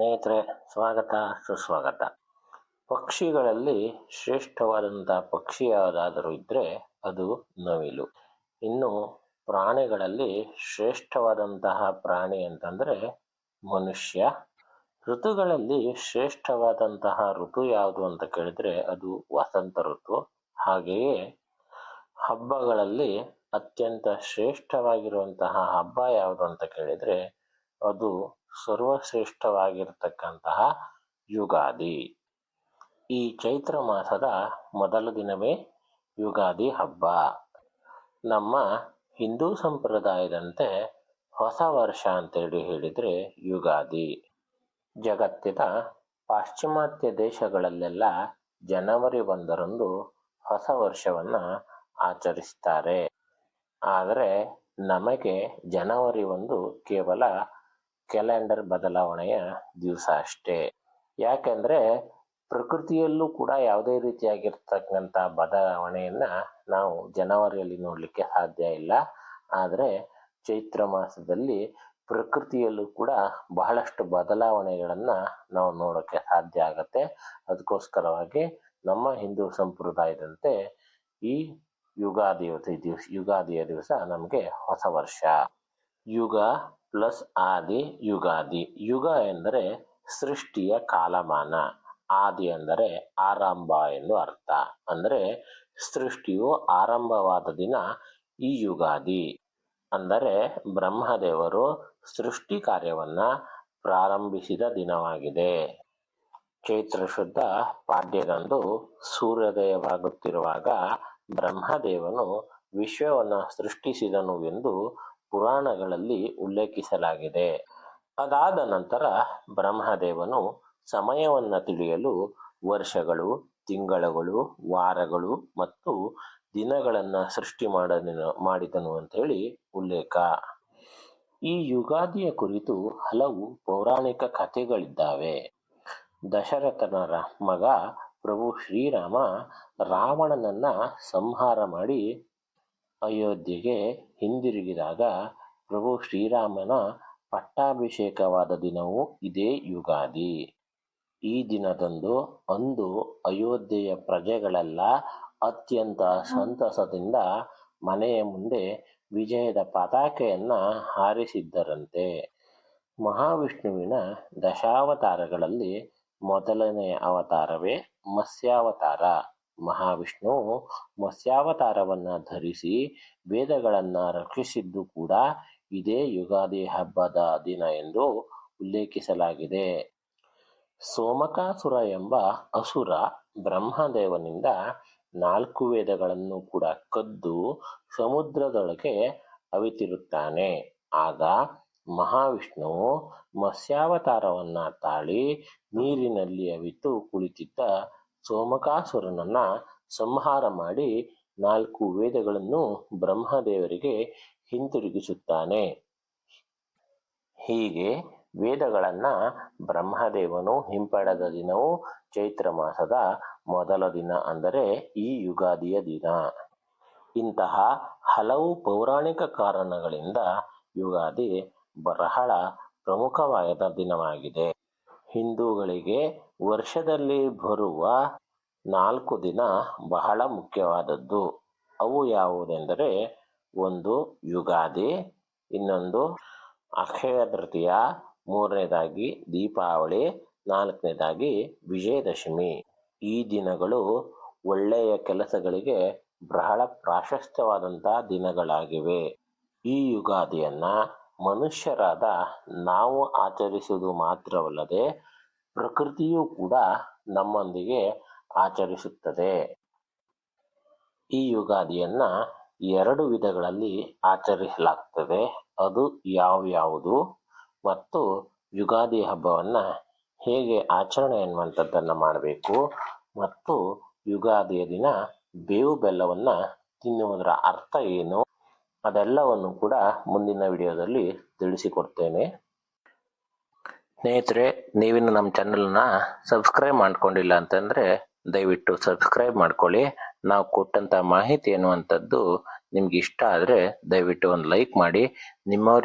ಸ್ನೇಹಿತರೆ, ಸ್ವಾಗತ, ಸುಸ್ವಾಗತ. ಪಕ್ಷಿಗಳಲ್ಲಿ ಶ್ರೇಷ್ಠವಾದಂಥ ಪಕ್ಷಿ ಯಾವುದಾದರೂ ಇದ್ದರೆ ಅದು ನವಿಲು. ಇನ್ನು ಪ್ರಾಣಿಗಳಲ್ಲಿ ಶ್ರೇಷ್ಠವಾದಂತಹ ಪ್ರಾಣಿ ಅಂತಂದರೆ ಮನುಷ್ಯ. ಋತುಗಳಲ್ಲಿ ಶ್ರೇಷ್ಠವಾದಂತಹ ಋತು ಯಾವುದು ಅಂತ ಕೇಳಿದರೆ ಅದು ವಸಂತ ಋತು. ಹಾಗೆಯೇ ಹಬ್ಬಗಳಲ್ಲಿ ಅತ್ಯಂತ ಶ್ರೇಷ್ಠವಾಗಿರುವಂತಹ ಹಬ್ಬ ಯಾವುದು ಅಂತ ಕೇಳಿದರೆ ಅದು ಸರ್ವಶ್ರೇಷ್ಠವಾಗಿರತಕ್ಕಂತಹ ಯುಗಾದಿ. ಈ ಚೈತ್ರ ಮಾಸದ ಮೊದಲ ದಿನವೇ ಯುಗಾದಿ ಹಬ್ಬ. ನಮ್ಮ ಹಿಂದೂ ಸಂಪ್ರದಾಯದಂತೆ ಹೊಸ ವರ್ಷ ಅಂತೇಳಿ ಹೇಳಿದರೆ ಯುಗಾದಿ. ಜಗತ್ತಿನ ಪಾಶ್ಚಿಮಾತ್ಯ ದೇಶಗಳಲ್ಲೆಲ್ಲ ಜನವರಿ ಒಂದರಂದು ಹೊಸ ವರ್ಷವನ್ನು ಆಚರಿಸ್ತಾರೆ. ಆದರೆ ನಮಗೆ ಜನವರಿ ಒಂದು ಕೇವಲ ಕ್ಯಾಲೆಂಡರ್ ಬದಲಾವಣೆಯ ದಿವಸ ಅಷ್ಟೇ. ಯಾಕೆಂದರೆ ಪ್ರಕೃತಿಯಲ್ಲೂ ಕೂಡ ಯಾವುದೇ ರೀತಿಯಾಗಿರ್ತಕ್ಕಂಥ ಬದಲಾವಣೆಯನ್ನು ನಾವು ಜನವರಿಯಲ್ಲಿ ನೋಡಲಿಕ್ಕೆ ಸಾಧ್ಯ ಇಲ್ಲ. ಆದರೆ ಚೈತ್ರ ಮಾಸದಲ್ಲಿ ಪ್ರಕೃತಿಯಲ್ಲೂ ಕೂಡ ಬಹಳಷ್ಟು ಬದಲಾವಣೆಗಳನ್ನು ನಾವು ನೋಡೋಕ್ಕೆ ಸಾಧ್ಯ ಆಗತ್ತೆ. ಅದಕ್ಕೋಸ್ಕರವಾಗಿ ನಮ್ಮ ಹಿಂದೂ ಸಂಪ್ರದಾಯದಂತೆ ಈ ಯುಗಾದಿ ದಿವಸ, ಯುಗಾದಿಯ ದಿವಸ ನಮಗೆ ಹೊಸ ವರ್ಷ. ಯುಗ ಪ್ಲಸ್ ಆದಿ ಯುಗಾದಿ. ಯುಗ ಎಂದರೆ ಸೃಷ್ಟಿಯ ಕಾಲಮಾನ. ಆದಿ ಅಂದರೆ ಆರಂಭ ಎಂದು ಅರ್ಥ. ಅಂದರೆ ಸೃಷ್ಟಿಯು ಆರಂಭವಾದ ದಿನ ಈ ಯುಗಾದಿ. ಅಂದರೆ ಬ್ರಹ್ಮದೇವರು ಸೃಷ್ಟಿ ಕಾರ್ಯವನ್ನು ಪ್ರಾರಂಭಿಸಿದ ದಿನವಾಗಿದೆ. ಚೈತ್ರ ಶುದ್ಧ ಪಾಡ್ಯದಂದು ಸೂರ್ಯೋದಯವಾಗುತ್ತಿರುವಾಗ ಬ್ರಹ್ಮದೇವನು ವಿಶ್ವವನ್ನು ಸೃಷ್ಟಿಸಿದನು ಎಂದು ಪುರಾಣಗಳಲ್ಲಿ ಉಲ್ಲೇಖಿಸಲಾಗಿದೆ. ಅದಾದ ನಂತರ ಬ್ರಹ್ಮದೇವನು ಸಮಯವನ್ನು ತಿಳಿಯಲು ವರ್ಷಗಳು, ತಿಂಗಳುಗಳು, ವಾರಗಳು ಮತ್ತು ದಿನಗಳನ್ನು ಸೃಷ್ಟಿ ಮಾಡ ಮಾಡಿದನು ಅಂಥೇಳಿ ಉಲ್ಲೇಖ. ಈ ಯುಗಾದಿಯ ಕುರಿತು ಹಲವು ಪೌರಾಣಿಕ ಕಥೆಗಳಿದ್ದಾವೆ. ದಶರಥನರ ಮಗ ಪ್ರಭು ಶ್ರೀರಾಮ ರಾವಣನನ್ನ ಸಂಹಾರ ಮಾಡಿ ಅಯೋಧ್ಯೆಗೆ ಹಿಂದಿರುಗಿದಾಗ ಪ್ರಭು ಶ್ರೀರಾಮನ ಪಟ್ಟಾಭಿಷೇಕವಾದ ದಿನವೂ ಇದೇ ಯುಗಾದಿ. ಈ ದಿನದಂದು ಅಂದು ಅಯೋಧ್ಯೆಯ ಪ್ರಜೆಗಳೆಲ್ಲ ಅತ್ಯಂತ ಸಂತಸದಿಂದ ಮನೆಯ ಮುಂದೆ ವಿಜಯದ ಪತಾಕೆಯನ್ನು ಹಾರಿಸಿದ್ದರಂತೆ. ಮಹಾವಿಷ್ಣುವಿನ ದಶಾವತಾರಗಳಲ್ಲಿ ಮೊದಲನೆಯ ಅವತಾರವೇ ಮತ್ಸ್ಯಾವತಾರ ಮಹಾವಿಷ್ಣುವು ಮತ್ಸ್ಯಾವತಾರವನ್ನು ಧರಿಸಿ ವೇದಗಳನ್ನು ರಕ್ಷಿಸಿದ್ದು ಕೂಡ ಇದೇ ಯುಗಾದಿ ಹಬ್ಬದ ದಿನ ಎಂದು ಉಲ್ಲೇಖಿಸಲಾಗಿದೆ. ಸೋಮಕಾಸುರ ಎಂಬ ಅಸುರ ಬ್ರಹ್ಮದೇವನಿಂದ ನಾಲ್ಕು ವೇದಗಳನ್ನು ಕೂಡ ಕದ್ದು ಸಮುದ್ರದೊಳಗೆ ಅವಿತಿರುತ್ತಾನೆ. ಆಗ ಮಹಾವಿಷ್ಣುವು ಮತ್ಸ್ಯಾವತಾರವನ್ನ ತಾಳಿ ನೀರಿನಲ್ಲಿ ಅವಿತು ಕುಳಿತಿದ್ದ ಸೋಮಕಾಸುರನನ್ನ ಸಂಹಾರ ಮಾಡಿ ನಾಲ್ಕು ವೇದಗಳನ್ನು ಬ್ರಹ್ಮದೇವರಿಗೆ ಹಿಂತಿರುಗಿಸುತ್ತಾನೆ. ಹೀಗೆ ವೇದಗಳನ್ನ ಬ್ರಹ್ಮದೇವನು ಹಿಂಪಡೆದ ದಿನವು ಚೈತ್ರ ಮಾಸದ ಮೊದಲ ದಿನ ಅಂದರೆ ಈ ಯುಗಾದಿಯ ದಿನ. ಇಂತಹ ಹಲವು ಪೌರಾಣಿಕ ಕಾರಣಗಳಿಂದ ಯುಗಾದಿ ಬಹಳ ಪ್ರಮುಖವಾದ ದಿನವಾಗಿದೆ. ಹಿಂದೂಗಳಿಗೆ ವರ್ಷದಲ್ಲಿ ಬರುವ ನಾಲ್ಕು ದಿನ ಬಹಳ ಮುಖ್ಯವಾದದ್ದು. ಅವು ಯಾವುದೆಂದರೆ, ಒಂದು ಯುಗಾದಿ, ಇನ್ನೊಂದು ಅಕ್ಷಯ ತೃತೀಯ, ಮೂರನೇದಾಗಿ ದೀಪಾವಳಿ, ನಾಲ್ಕನೇದಾಗಿ ವಿಜಯದಶಮಿ. ಈ ದಿನಗಳು ಒಳ್ಳೆಯ ಕೆಲಸಗಳಿಗೆ ಬಹಳ ಪ್ರಾಶಸ್ತ್ಯವಾದಂಥ ದಿನಗಳಾಗಿವೆ. ಈ ಯುಗಾದಿಯನ್ನ ಮನುಷ್ಯರಾದ ನಾವು ಆಚರಿಸುವುದು ಮಾತ್ರವಲ್ಲದೆ ಪ್ರಕೃತಿಯೂ ಕೂಡ ನಮ್ಮೊಂದಿಗೆ ಆಚರಿಸುತ್ತದೆ. ಈ ಯುಗಾದಿಯನ್ನ ಎರಡು ವಿಧಗಳಲ್ಲಿ ಆಚರಿಸಲಾಗ್ತದೆ. ಅದು ಯಾವ್ಯಾವುದು ಮತ್ತು ಯುಗಾದಿ ಹಬ್ಬವನ್ನ ಹೇಗೆ ಆಚರಣೆ ಎನ್ನುವಂಥದ್ದನ್ನು ಮಾಡಬೇಕು ಮತ್ತು ಯುಗಾದಿಯ ದಿನ ಬೇವು ಬೆಲ್ಲವನ್ನು ತಿನ್ನುವುದರ ಅರ್ಥ ಏನು ಅದೆಲ್ಲವನ್ನು ಕೂಡ ಮುಂದಿನ ವಿಡಿಯೋದಲ್ಲಿ ತಿಳಿಸಿಕೊಡ್ತೇನೆ. ಸ್ನೇಹಿತರೆ, ನೀವಿನ್ನು ನಮ್ಮ ಚಾನಲ್ನ ಸಬ್ಸ್ಕ್ರೈಬ್ ಮಾಡ್ಕೊಂಡಿಲ್ಲ ಅಂತಂದರೆ ದಯವಿಟ್ಟು ಸಬ್ಸ್ಕ್ರೈಬ್ ಮಾಡ್ಕೊಳ್ಳಿ. ನಾವು ಕೊಟ್ಟಂಥ ಮಾಹಿತಿ ಅನ್ನುವಂಥದ್ದು ನಿಮ್ಗೆ ಇಷ್ಟ ಆದರೆ ದಯವಿಟ್ಟು ಒಂದು ಲೈಕ್ ಮಾಡಿ. ನಿಮ್ಮವರಿಗೆ